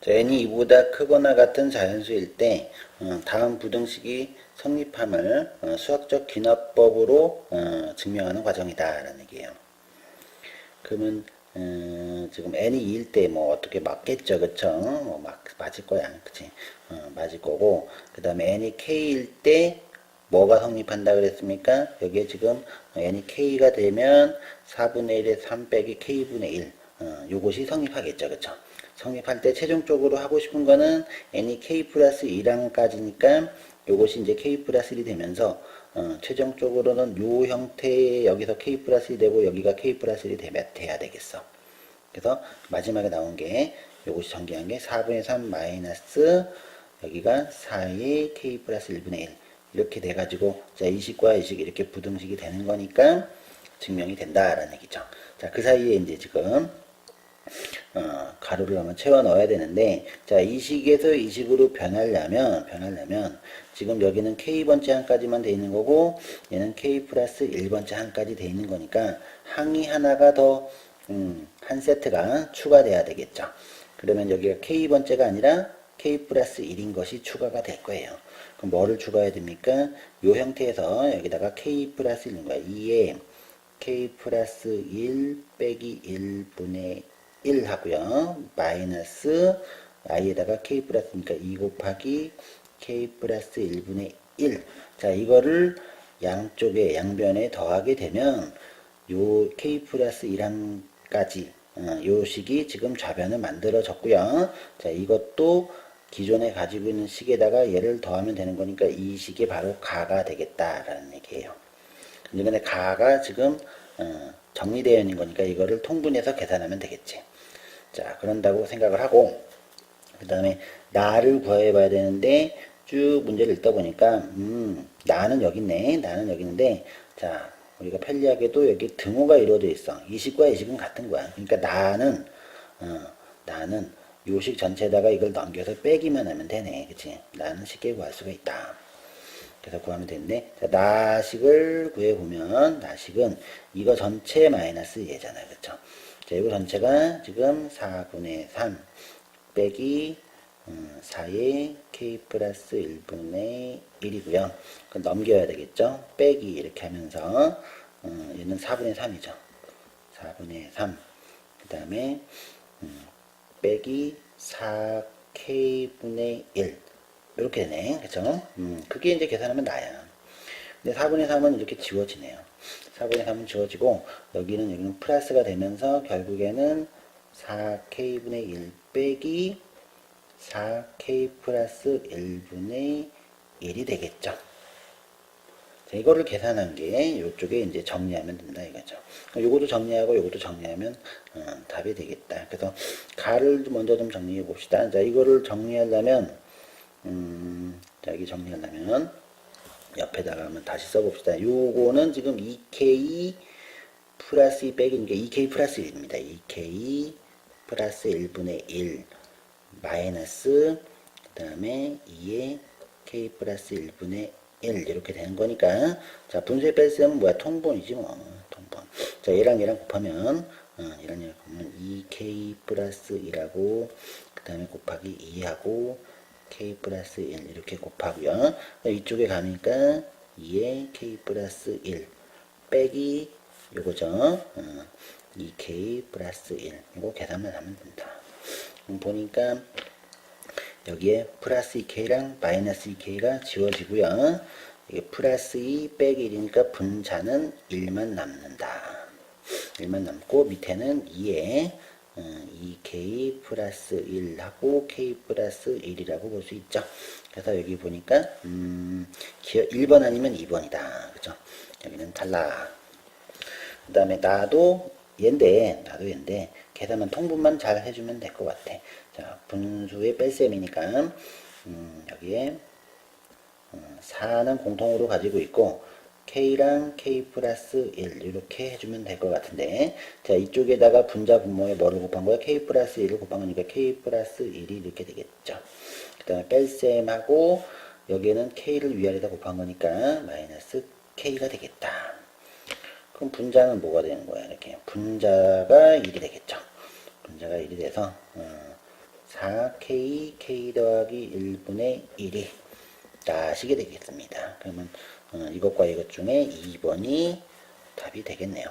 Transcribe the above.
자, n이 이보다 크거나 같은 자연수일 때 어, 다음 부등식이 성립함을 어, 수학적 귀납법으로 어, 증명하는 과정이다 라는 얘기예요. 그러면 어, 지금 n이 2일 때 뭐 어떻게 맞겠죠, 그쵸? 뭐 막, 맞을 거야, 그치? 어, 맞을 거고 그 다음에 n이 k일 때 뭐가 성립한다 그랬습니까? 여기에 지금 n이 k가 되면 4분의 1에 3 빼기 k분의 1 어, 요것이 성립하겠죠, 그쵸? 성립할 때 최종적으로 하고 싶은 거는 n이 k 플러스 2랑까지니까 요것이 이제 k 플러스 1이 되면서 어, 최종적으로는 요 형태의 여기서 k 플러스 1이 되고 여기가 k 플러스 1이 되면 돼야 되겠어. 그래서 마지막에 나온 게 요것이 전개한 게 4분의 3 마이너스 여기가 4의 k 플러스 1분의 1 이렇게 돼가지고 자 이식과 이식 이렇게 부등식이 되는 거니까 증명이 된다라는 얘기죠. 자 그 사이에 이제 지금 어, 가루를 한번 채워 넣어야 되는데 자 이 식에서 이 식으로 변하려면 변하려면 지금 여기는 k번째 항까지만 돼 있는 거고 얘는 k 플러스 1번째 항까지 돼 있는 거니까 항이 하나가 더 음, 한 세트가 추가돼야 되겠죠. 그러면 여기가 k번째가 아니라 k 플러스 1인 것이 추가가 될 거예요. 그럼 뭐를 추가해야 됩니까? 요 형태에서 여기다가 k 플러스 1인 거야. 2에 k 플러스 1 빼기 1분의 1 하고요. 마이너스 i에다가 k 플러스니까 2 곱하기 k 플러스 1분의 1. 자, 이거를 양쪽에 양변에 더하게 되면 요 k 플러스 1항까지 어, 요 식이 지금 좌변을 만들어졌고요. 자, 이것도 기존에 가지고 있는 식에다가 얘를 더하면 되는 거니까 이 식이 바로 가가 되겠다라는 얘기예요. 근데 가가 지금 어, 정리되어 있는 거니까 이거를 통분해서 계산하면 되겠지. 자, 그런다고 생각을 하고 그 다음에 나를 구해 봐야 되는데 쭉 문제를 읽다 보니까 음, 나는 여기 있네. 나는 여기 있는데 자, 우리가 편리하게도 여기 등호가 이루어져 있어. 이식과 이식은 같은 거야. 그러니까 나는 어, 나는 요식 전체에다가 이걸 넘겨서 빼기만 하면 되네. 그치? 나는 쉽게 구할 수가 있다. 그래서 구하면 되는데 자, 나식을 구해보면 나식은 이거 전체 마이너스 얘잖아요. 그쵸? 자, 이거 전체가 지금 4분의 3 빼기 음, 4의 k 플러스 1분의 1이고요. 그 넘겨야 되겠죠? 빼기 이렇게 하면서 어, 얘는 4분의 3이죠. 4분의 3. 그 다음에 음, 빼기 4k분의 1 이렇게 되네. 그쵸? 음, 그게 이제 계산하면 나야. 근데 4분의 3은 이렇게 지워지네요. 4분의 3은 지워지고 여기는 여기는 플러스가 되면서 결국에는 4k분의 1 빼기 4k 플러스 1분의 1이 되겠죠. 자, 이거를 계산한 게 이쪽에 이제 정리하면 된다 이거죠. 요것도 정리하고 요것도 정리하면 어, 답이 되겠다. 그래서 가를 먼저 좀 정리해 봅시다. 자, 이거를 정리하려면 음, 자, 여기 정리하려면 옆에다가 한번 다시 써봅시다. 요거는 지금 2k 플러스 2 빼기 그러니까 2k 플러스 1입니다. 2k 플러스 1분의 1 마이너스 그 다음에 2의 k 플러스 1분의 1 이렇게 되는 거니까 자 분수의 뺄셈은 뭐야 통분이지 뭐 통분 자 얘랑 얘랑 곱하면 어, 얘랑 얘랑 곱하면 2k 플러스 1하고 그 다음에 곱하기 2하고 k 플러스 1 이렇게 곱하고요 이쪽에 가니까 2의 k 플러스 1 빼기 요거죠 어, 2k 플러스 1 이거 계산만 하면 된다 음, 보니까 여기에 플러스 2k랑 마이너스 2k가 지워지고요. 이게 플러스 2 빼기 1이니까 분자는 1만 남는다. 1만 남고 밑에는 2에 2k 플러스 1하고 k 플러스 1이라고 볼 수 있죠. 그래서 여기 보니까 음, 1번 아니면 2번이다. 그죠? 여기는 달라. 그 다음에 나도 얘인데 나도 얘인데 계산만 통분만 잘 해주면 될 것 같아. 자 분수의 뺄셈이니까 음, 여기에 음, 4는 공통으로 가지고 있고 k랑 k 플러스 1 이렇게 해주면 될 것 같은데 자 이쪽에다가 분자 분모에 뭐를 곱한 거야? k 플러스 1을 곱한 거니까 k 플러스 1이 이렇게 되겠죠. 그 다음에 뺄셈하고 여기에는 k를 위아래다 곱한 거니까 마이너스 k가 되겠다. 그럼 분자는 뭐가 되는 거야? 이렇게 분자가 1이 되겠죠. 분자가 1이 돼서 어, 4K, K 더하기 1분의 1이 따시게 되겠습니다. 그러면 어, 이것과 이것 중에 2번이 답이 되겠네요.